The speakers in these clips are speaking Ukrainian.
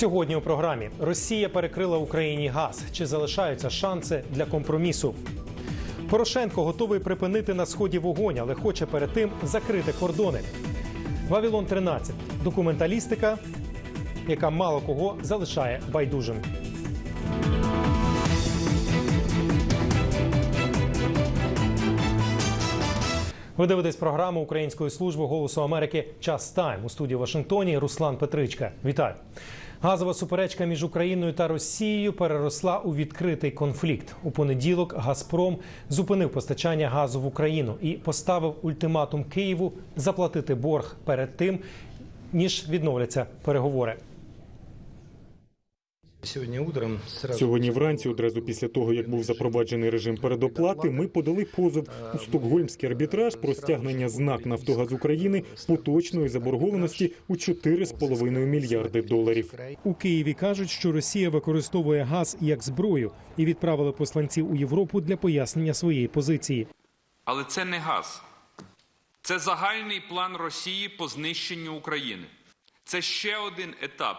Сьогодні у програмі Росія перекрила Україні газ. Чи залишаються шанси для компромісу? Порошенко готовий припинити на сході вогонь, але хоче перед тим закрити кордони. Вавилон 13 документалістика, яка мало кого залишає байдужим. Ви дивитесь програму Української служби голосу Америки Час Тайм у студії Вашингтоні. Руслан Петричка. Вітаю. Газова суперечка між Україною та Росією переросла у відкритий конфлікт. У понеділок Газпром зупинив постачання газу в Україну і поставив ультиматум Києву заплатити борг перед тим, ніж відновляться переговори. Сьогодні утром сразу Сьогодні вранці, одразу після того як був запроваджений режим передоплати, ми подали позов у стокгольмський арбітраж про стягнення з НАК «Нафтогаз України поточної заборгованості у 4,5 мільярди доларів. У Києві кажуть, що Росія використовує газ як зброю і відправили посланців у Європу для пояснення своєї позиції. Але це не газ. Це загальний план Росії по знищенню України. Це ще один етап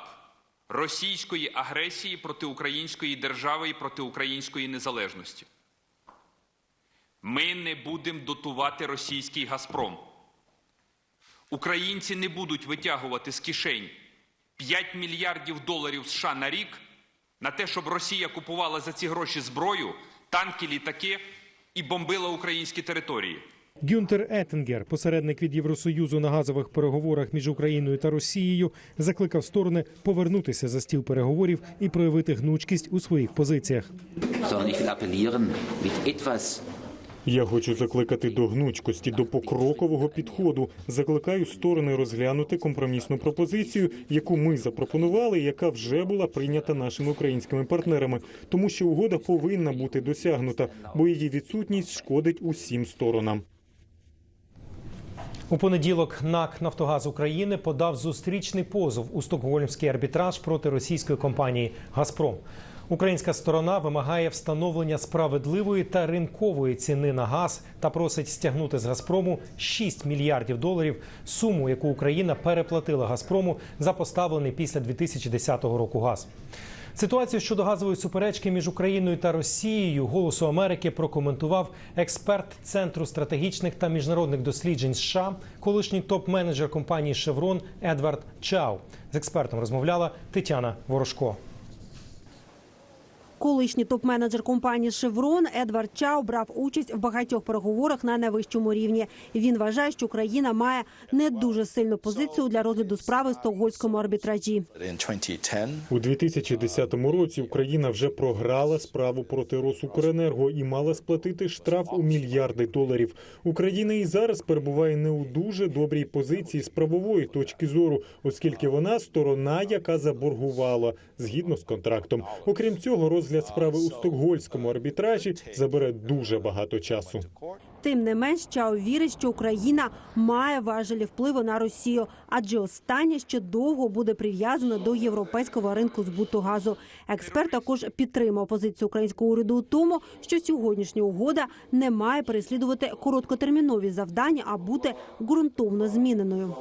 російської агресії проти української держави і проти української незалежності. Ми не будемо дотувати російський Газпром. Українці не будуть витягувати з кишень 5 мільярдів доларів США на рік на те, щоб Росія купувала за ці гроші зброю, танки, літаки і бомбила українські території. Гюнтер Еттингер, посередник від Євросоюзу на газових переговорах між Україною та Росією, закликав сторони повернутися за стіл переговорів і проявити гнучкість у своїх позиціях. Я хочу закликати до гнучкості, до покрокового підходу. Закликаю сторони розглянути компромісну пропозицію, яку ми запропонували, яка вже була прийнята нашими українськими партнерами, тому що угода повинна бути досягнута, бо її відсутність шкодить усім сторонам. У понеділок НАК Нафтогаз України подав зустрічний позов у стокгольмський арбітраж проти російської компанії Газпром. Українська сторона вимагає встановлення справедливої та ринкової ціни на газ та просить стягнути з Газпрому 6 мільярдів доларів суму, яку Україна переплатила Газпрому за поставлений після 2010 року газ. Ситуацію щодо газової суперечки між Україною та Росією голосу Америки прокоментував експерт Центру стратегічних та міжнародних досліджень США, колишній топ-менеджер компанії Шеврон Едвард Чау. З експертом розмовляла Тетяна Ворожко. Колишній топ-менеджер компанії Шеврон Едвард Чау брав участь в багатьох переговорах на найвищому рівні. Він вважає, що Україна має не дуже сильну позицію для розгляду справи в стокгольському арбітражі. in 2010 У 2010 році Україна вже програла справу проти Росукренерго і мала сплатити штраф у мільярди доларів. Україна і зараз перебуває не у дуже добрій позиції з правової точки зору, оскільки вона сторона, яка заборгувала згідно з контрактом. Окрім цього, розгляд справи у стокгольському арбітражі забере дуже багато часу. Тим не менш, Чау вірить, що Україна має важелі впливу на Росію, адже останнє ще довго буде прив'язано до європейського ринку збуту газу. Експерт також підтримав позицію українського уряду у тому, що сьогоднішня угода не має переслідувати короткотермінові завдання, а бути ґрунтовно зміненою.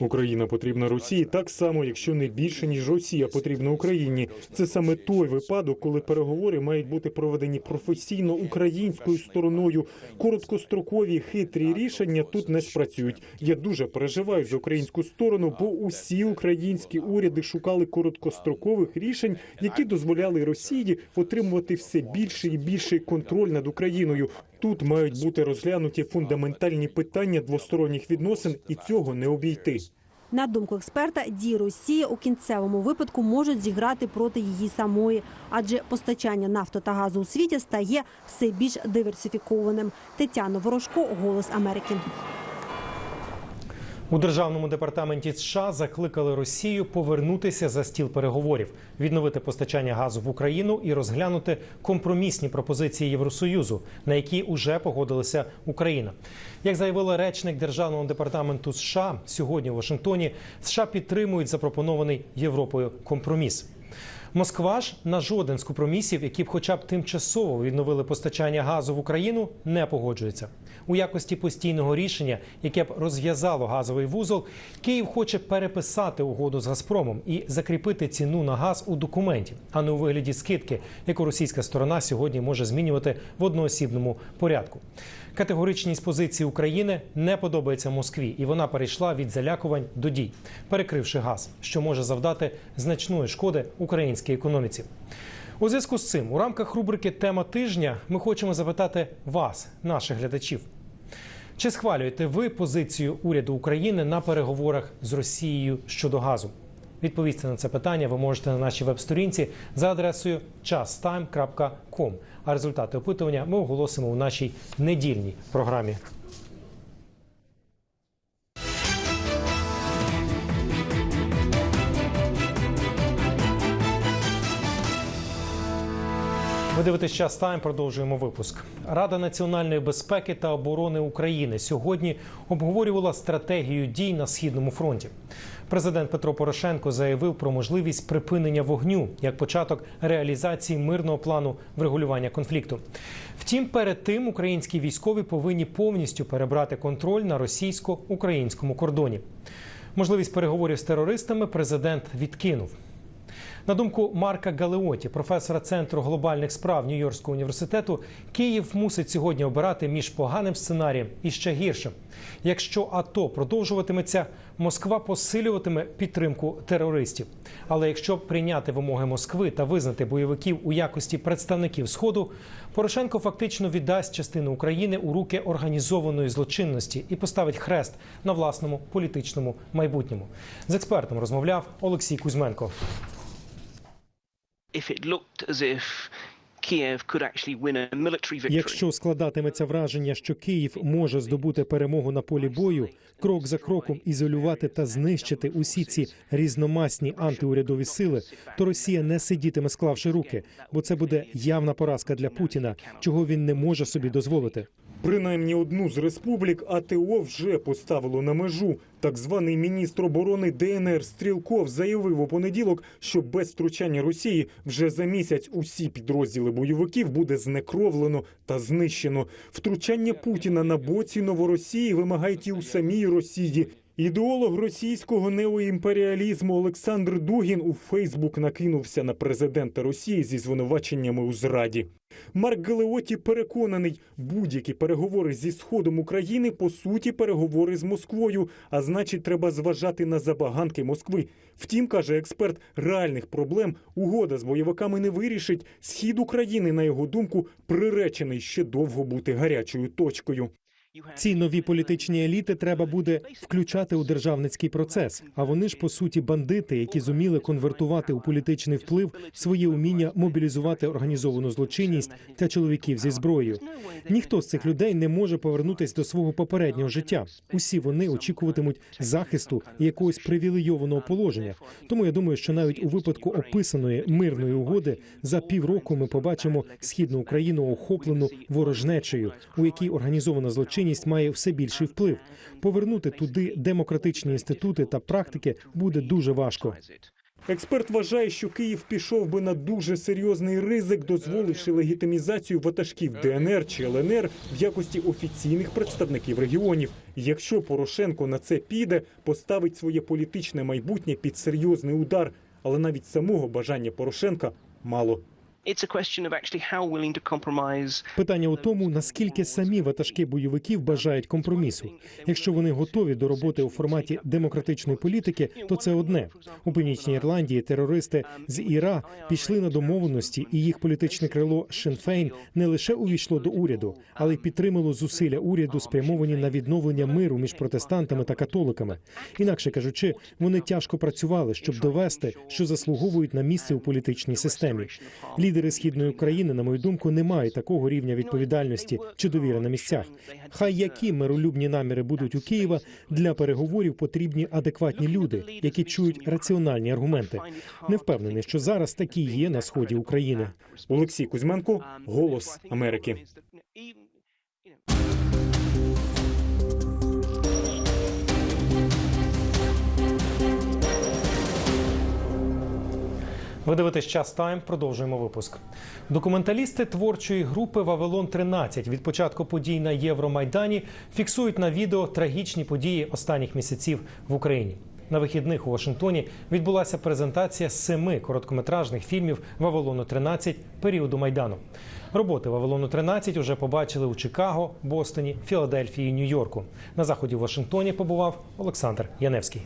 Україна потрібна Росії так само, якщо не більше ніж Росія потрібна Україні. Це саме той випадок, коли переговори мають бути проведені професійно українською стороною. Короткострокові хитрі рішення тут не спрацюють. Я дуже переживаю за українську сторону, бо усі українські уряди шукали короткострокових рішень, які дозволяли Росії отримувати все більший і більший контроль над Україною. Тут мають бути розглянуті фундаментальні питання двосторонніх відносин, і цього не обійти. На думку експерта, дії Росії у кінцевому випадку можуть зіграти проти її самої, адже постачання нафти та газу у світі стає все більш диверсифікованим. Тетяна Ворожко, Голос Америки. У державному департаменті США закликали Росію повернутися за стіл переговорів, відновити постачання газу в Україну і розглянути компромісні пропозиції Євросоюзу, на які уже погодилася Україна. Як заявила речник державного департаменту США сьогодні у Вашингтоні, США підтримують запропонований Європою компроміс. Москва ж на жоден з компромісів, які б хоча б тимчасово відновили постачання газу в Україну, не погоджується. У якості постійного рішення, яке б розв'язало газовий вузол, Київ хоче переписати угоду з Газпромом і закріпити ціну на газ у документі, а не у вигляді скидки, яку російська сторона сьогодні може змінювати в одноосібному порядку. Категоричність позиції України не подобається Москві, і вона перейшла від залякувань до дій, перекривши газ, що може завдати значної шкоди українській економіці. У зв'язку з цим у рамках рубрики Тема тижня ми хочемо запитати вас, наших глядачів. Чи схвалюєте ви позицію уряду України на переговорах з Росією щодо газу? Відповісти на це питання ви можете на нашій веб-сторінці за адресою chastime.com. А результати опитування ми оголосимо у нашій недільній програмі. Ви дивитесь час тайм. Продовжуємо випуск. Рада національної безпеки та оборони України сьогодні обговорювала стратегію дій на східному фронті. Президент Петро Порошенко заявив про можливість припинення вогню як початок реалізації мирного плану врегулювання конфлікту. Втім, перед тим українські військові повинні повністю перебрати контроль на російсько-українському кордоні. Можливість переговорів з терористами президент відкинув. На думку Марка Галеоті, професора центру глобальних справ Нью-Йоркського університету, Київ мусить сьогодні обирати між поганим сценарієм і ще гіршим. Якщо АТО продовжуватиметься, Москва посилюватиме підтримку терористів. Але якщо прийняти вимоги Москви та визнати бойовиків у якості представників Сходу, Порошенко фактично віддасть частину України у руки організованої злочинності і поставить хрест на власному політичному майбутньому. З експертом розмовляв Олексій Кузьменко. If it looked as if Kiev could actually win a military victory. Якщо складатиметься враження, що Київ може здобути перемогу на полі бою, крок за кроком ізолювати та знищити усі ці різномасні антиурядові сили, то Росія не сидітиме склавши руки, бо це буде явна поразка для Путіна, чого він не може собі дозволити. Принаймні одну з республік АТО вже поставило на межу. Так званий міністр оборони ДНР Стрілков заявив у понеділок, що без втручання Росії вже за місяць усі підрозділи бойовиків буде знекровлено та знищено. Втручання Путіна на боці Новоросії вимагають і у самій Росії. Ідеолог російського неоімперіалізму Олександр Дугін у Фейсбук накинувся на президента Росії зі звинуваченнями у зраді. Марк Галеоті переконаний, будь-які переговори зі сходом України по суті переговори з Москвою, а значить, треба зважати на забаганки Москви. Втім, каже експерт, реальних проблем угода з бойовиками не вирішить. Схід України, на його думку, приречений ще довго бути гарячою точкою. Ці нові політичні еліти треба буде включати у державницький процес. А вони ж по суті бандити, які зуміли конвертувати у політичний вплив своє уміння мобілізувати організовану злочинність та чоловіків зі зброєю. Ніхто з цих людей не може повернутися до свого попереднього життя. Усі вони очікуватимуть захисту якогось привілейованого положення. Тому я думаю, що навіть у випадку описаної мирної угоди за півроку ми побачимо східну Україну охоплену ворожнечею, у якій організована злочинність має все більший вплив. Повернути туди демократичні інститути та практики буде дуже важко. Експерт вважає, що Київ пішов би на дуже серйозний ризик, дозволивши легітимізацію ватажків ДНР чи ЛНР в якості офіційних представників регіонів. Якщо Порошенко на це піде, поставить своє політичне майбутнє під серйозний удар. Але навіть самого бажання Порошенка мало. Питання у тому, наскільки самі ватажки бойовиків бажають компромісу. Якщо вони готові до роботи у форматі демократичної політики, то це одне у північній Ірландії. Терористи з Іра пішли на домовленості, і їх політичне крило Шинфейн не лише увійшло до уряду, але й підтримало зусилля уряду, спрямовані на відновлення миру між протестантами та католиками. Інакше кажучи, вони тяжко працювали, щоб довести, що заслуговують на місце у політичній системі. Лідери східної України, на мою думку, не мають такого рівня відповідальності чи довіри на місцях. Хай які миролюбні наміри будуть у Києва для переговорів потрібні адекватні люди, які чують раціональні аргументи. Не впевнений, що зараз такі є на сході України. Олексій Кузьменко, голос Америки. Ви дивитесь час тайм. Продовжуємо випуск. Документалісти творчої групи Вавилон 13 від початку подій на Євромайдані фіксують на відео трагічні події останніх місяців в Україні. На вихідних у Вашингтоні відбулася презентація семи короткометражних фільмів Вавилону 13 періоду майдану. Роботи Вавилону 13 уже побачили у Чикаго, Бостоні, Філадельфії, Нью-Йорку. На заході в Вашингтоні побував Олександр Яневський.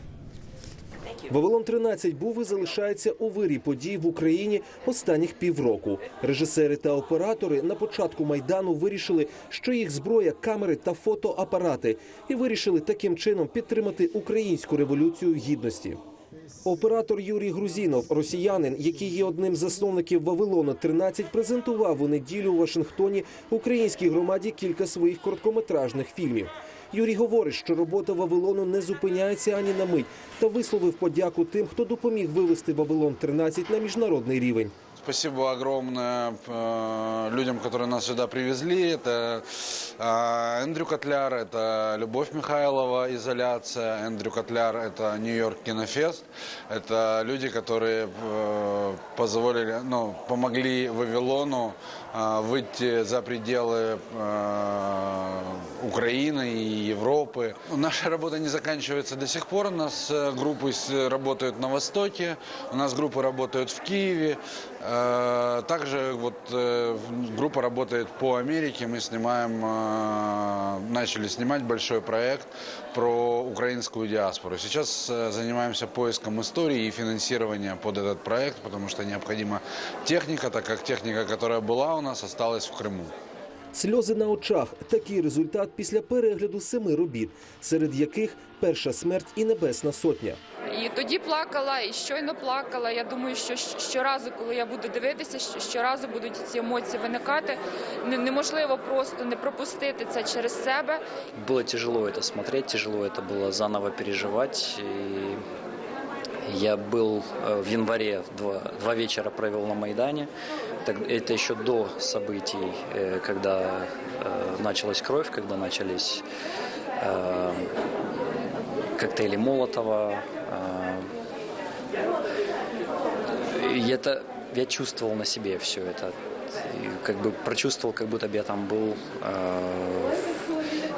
Вавилон 13 був і залишається у вирі подій в Україні останніх півроку. Режисери та оператори на початку майдану вирішили, що їх зброя, камери та фотоапарати, і вирішили таким чином підтримати українську революцію гідності. Оператор Юрій Грузінов, росіянин, який є одним з засновників Вавилону 13, презентував у неділю у Вашингтоні українській громаді кілька своїх короткометражних фільмів. Юрій говорить, що робота Вавилону не зупиняється ані на мить, та висловив подяку тим, хто допоміг вивести Вавилон 13 на міжнародний рівень. Спасибо огромное э, людям, которые нас сюда привезли. Это э, Эндрю Котляр, это Любовь Михайлова, «Изоляция». Эндрю Котляр, это Нью-Йорк Кинофест. Это люди, которые э, позволили, ну, помогли Вавилону выйти за пределы Украины и Европы. Наша работа не заканчивается до сих пор. У нас группы работают на Востоке, у нас группы работают в Киеве. Э, Также вот э, группа работает по Америке. Мы снимаем, э, начали снимать большой проект про украинскую диаспору. Сейчас э, занимаемся поиском истории и финансирования под этот проект, потому что необходима техника, так как техника, которая была у нас, осталась в Крыму. Сльози на очах такий результат після перегляду семи робіт, серед яких перша смерть і небесна сотня. І тоді плакала, і щойно плакала. Я думаю, що щ- щоразу, коли я буду дивитися, щ- щоразу будуть ці емоції виникати. Не- Неможливо просто не пропустити це через себе. Было тяжело это смотреть, тяжело это было заново переживать. И я был э, в январе, два, два вечера провел на Майдане. Так- Это еще до событий, э, когда э, началась кровь, когда начались э, коктейли Молотова. э, и это я чувствовал на себе все это. И как бы прочувствовал, как будто бы я там был. Э,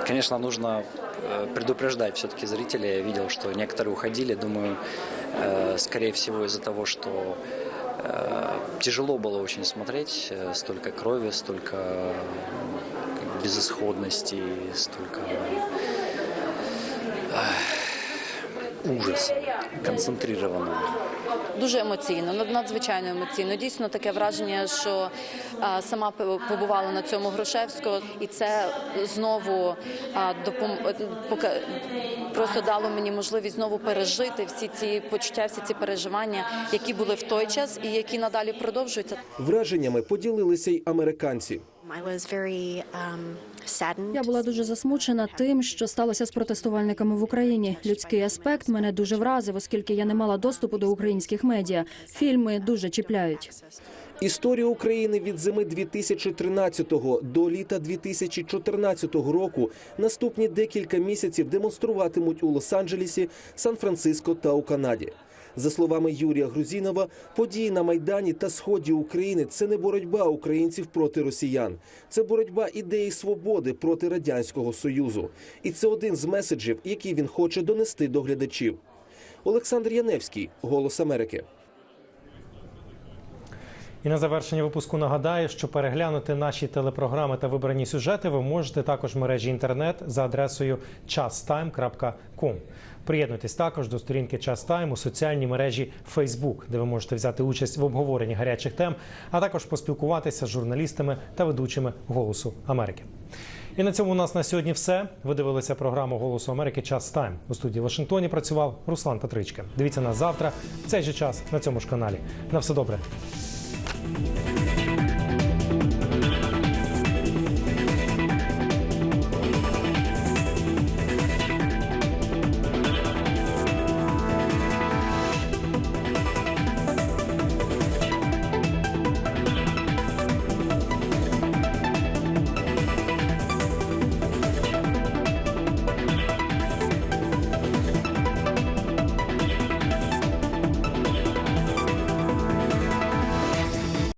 Конечно, нужно э, предупреждать все-таки зрителей. Я видел, что некоторые уходили. Думаю, э, скорее всего из-за того, что э, тяжело было очень смотреть. э, Столько крови, столько э, безысходности, столько э, ужаса концентрированного. Дуже емоційно, над- надзвичайно емоційно. Дійсно таке враження, що сама побувала на цьому Грушевського, і це знову допом... е, просто дало мені можливість знову пережити всі ці почуття, всі ці переживання, які були в той час і які надалі продовжуються. Враженнями поділилися й американці. Я була дуже засмучена тим, що сталося з протестувальниками в Україні. Людський аспект мене дуже вразив, оскільки я не мала доступу до українських медіа. Фільми дуже чіпляють. Історію України від зими 2013 до літа 2014 року наступні декілька місяців демонструватимуть у Лос-Анджелесі, Сан-Франциско та у Канаді. За словами Юрія Грузінова, події на майдані та сході України це не боротьба українців проти росіян, це боротьба ідеї свободи проти радянського союзу. І це один з меседжів, який він хоче донести до глядачів. Олександр Яневський, Голос Америки. І на завершення випуску нагадаю, що переглянути наші телепрограми та вибрані сюжети ви можете також в мережі інтернет за адресою chastime.com. Приєднуйтесь також до сторінки Час Тайм у соціальній мережі Facebook, де ви можете взяти участь в обговоренні гарячих тем, а також поспілкуватися з журналістами та ведучими Голосу Америки. І на цьому у нас на сьогодні все. Ви дивилися програму Голосу Америки Час Тайм. У студії Вашингтоні працював Руслан Петричка. Дивіться нас завтра в цей же час на цьому ж каналі. На все добре. Thank you.